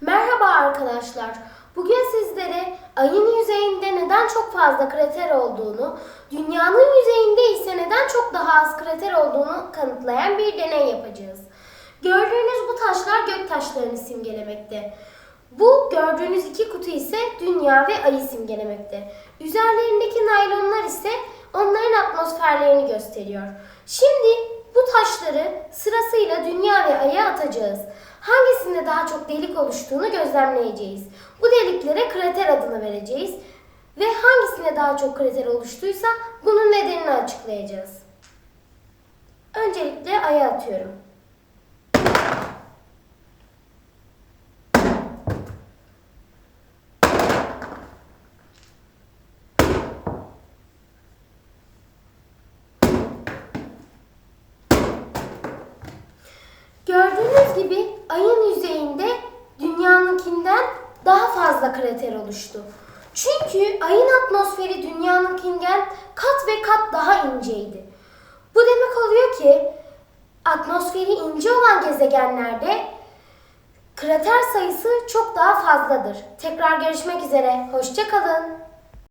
Merhaba arkadaşlar. Bugün sizlere ayın yüzeyinde neden çok fazla krater olduğunu, dünyanın yüzeyinde ise neden çok daha az krater olduğunu kanıtlayan bir deney yapacağız. Gördüğünüz bu taşlar gök taşlarını simgelemekte. Bu gördüğünüz iki kutu ise dünya ve ayı simgelemekte. Üzerlerindeki naylonlar ise onların atmosferlerini gösteriyor. Şimdi bu taşları sırasıyla dünya ve aya atacağız. Hangisinde daha çok delik oluştuğunu gözlemleyeceğiz. Bu deliklere krater adını vereceğiz. Ve hangisine daha çok krater oluştuysa bunun nedenini açıklayacağız. Öncelikle aya atıyorum. Gördüğünüz gibi ayın yüzeyinde dünyanınkinden daha fazla krater oluştu. Çünkü ayın atmosferi dünyanınkinden kat ve kat daha inceydi. Bu demek oluyor ki atmosferi ince olan gezegenlerde krater sayısı çok daha fazladır. Tekrar görüşmek üzere. Hoşçakalın.